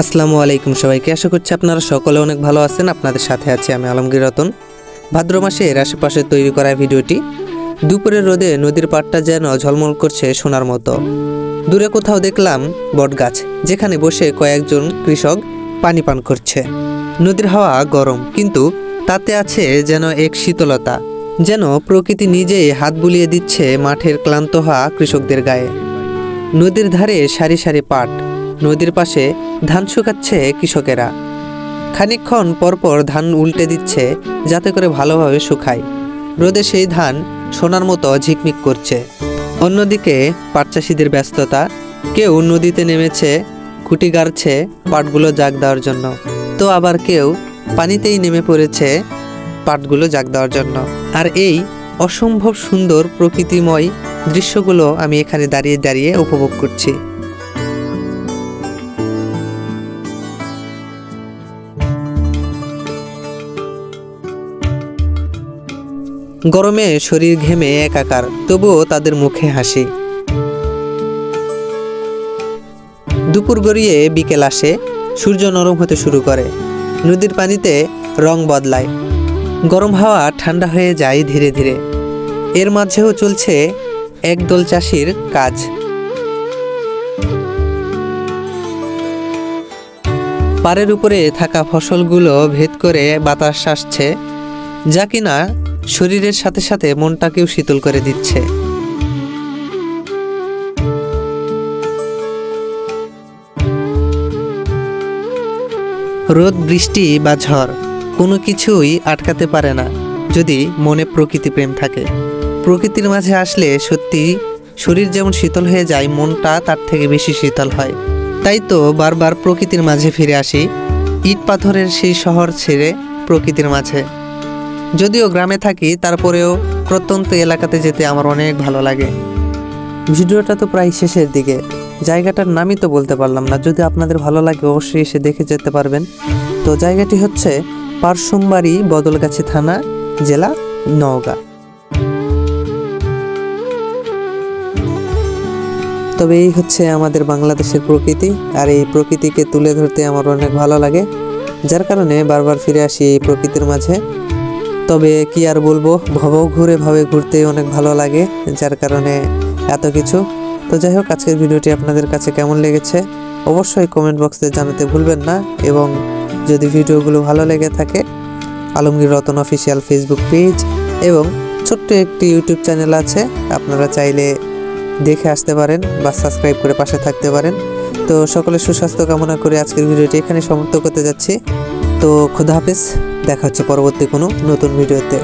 আসসালামু আলাইকুম সবাইকে। আশা করছি আপনারা সকলে অনেক ভালো আছেন। আপনাদের সাথে আছি আমি আলমগীর রতন। ভাদ্র মাসের আশেপাশে তৈরি করা ভিডিওটি দুপুরের রোদে নদীর পাড়টা যেন ঝলমল করছে সোনার মতো। দূরে কোথাও দেখলাম বটগাছ, যেখানে বসে কয়েকজন কৃষক পানি পান করছে। নদীর হাওয়া গরম, কিন্তু তাতে আছে যেন এক শীতলতা, যেন প্রকৃতি নিজেই হাত বুলিয়ে দিচ্ছে মাঠের ক্লান্ত হওয়া কৃষকদের গায়ে। নদীর ধারে সারি সারি পাট নদীর পাশে ধান শুকাচ্ছে কৃষকেরা। খানিকক্ষণ পরপর ধান উল্টে দিচ্ছে যাতে করে ভালোভাবে শুকায়। রোদে সেই ধান সোনার মতো ঝিকমিক করছে। অন্যদিকে পাট চাষিদের ব্যস্ততা, কেউ নদীতে নেমেছে, খুঁটি গাড়ছে, পাটগুলো জাগ দেওয়ার জন্য। তো আবার কেউ পানিতেই নেমে পড়েছে, পাটগুলো জাগ দেওয়ার জন্য। আর এই অসম্ভব সুন্দর প্রকৃতিময় দৃশ্যগুলো আমি এখানে দাঁড়িয়ে দাঁড়িয়ে উপভোগ করছি। গরমে শরীর ঘেমে একাকার, তবুও তাদের মুখে হাসি। দুপুর গড়িয়ে বিকেল আসে, সূর্য নরম হতে শুরু করে, নদীর পানিতে রং বদলায়। গরম হাওয়া ঠান্ডা হয়ে যায় ধীরে ধীরে। এর মাঝেও চলছে একদল চাষির কাজ। পাড়ের উপরে থাকা ফসলগুলো ভেদ করে বাতাস আসছে, যা কিনা শরীরের সাথে সাথে মনটাকেও শীতল করে দিচ্ছে। রোদ, বৃষ্টি বা ঝড় কোনো কিছুই আটকাতে পারে না যদি মনে প্রকৃতি প্রেম থাকে। প্রকৃতির মাঝে আসলে সত্যি শরীর যেমন শীতল হয়ে যায়, মনটা তার থেকে বেশি শীতল হয়। তাই তো বারবার প্রকৃতির মাঝে ফিরে আসি, ইট পাথরের সেই শহর ছেড়ে প্রকৃতির মাঝে। যদিও গ্রামে থাকি, তারপরেও প্রত্যন্ত এলাকাতে যেতে আমার অনেক ভালো লাগে। ভিডিওটা তো প্রায় শেষের দিকে। জায়গাটার নামই তো বলতে পারলাম না। যদি আপনাদের ভালো লাগে, অবশ্যই এসে দেখে যেতে পারবেন। তো জায়গাটি হচ্ছে পারসুমবাড়ি বদলগাছি থানা, জেলা নওগাঁ। তবে এই হচ্ছে আমাদের বাংলাদেশের প্রকৃতি, আর এই প্রকৃতিকে তুলে ধরতে আমার অনেক ভালো লাগে। যার কারণে বারবার ফিরে আসি এই প্রকৃতির মাঝে। তবে কি আর বলব ভব ঘুরে ভাবে ঘুরতে অনেক ভালো লাগে, যার কারণে এত কিছু। তো যাই হোক, আজকের ভিডিওটি আপনাদের কাছে কেমন লেগেছে, অবশ্যই কমেন্ট বক্সে জানাতে ভুলবেন না এবং যদি ভিডিওগুলো ভালো লেগে থাকে, Alamgir Ratan official Facebook page এবং ছোট্ট একটি ইউটিউব চ্যানেল আছে, আপনারা চাইলে দেখে আসতে পারেন বা সাবস্ক্রাইব করে পাশে থাকতে পারেন। তো সকলের সুস্বাস্থ্য কামনা করে আজকের ভিডিওটি এখানে সমাপ্ত করতে যাচ্ছি। তো খুদা হাফেজ। দেখা হচ্ছে পরবর্তী কোনো নতুন ভিডিওতে।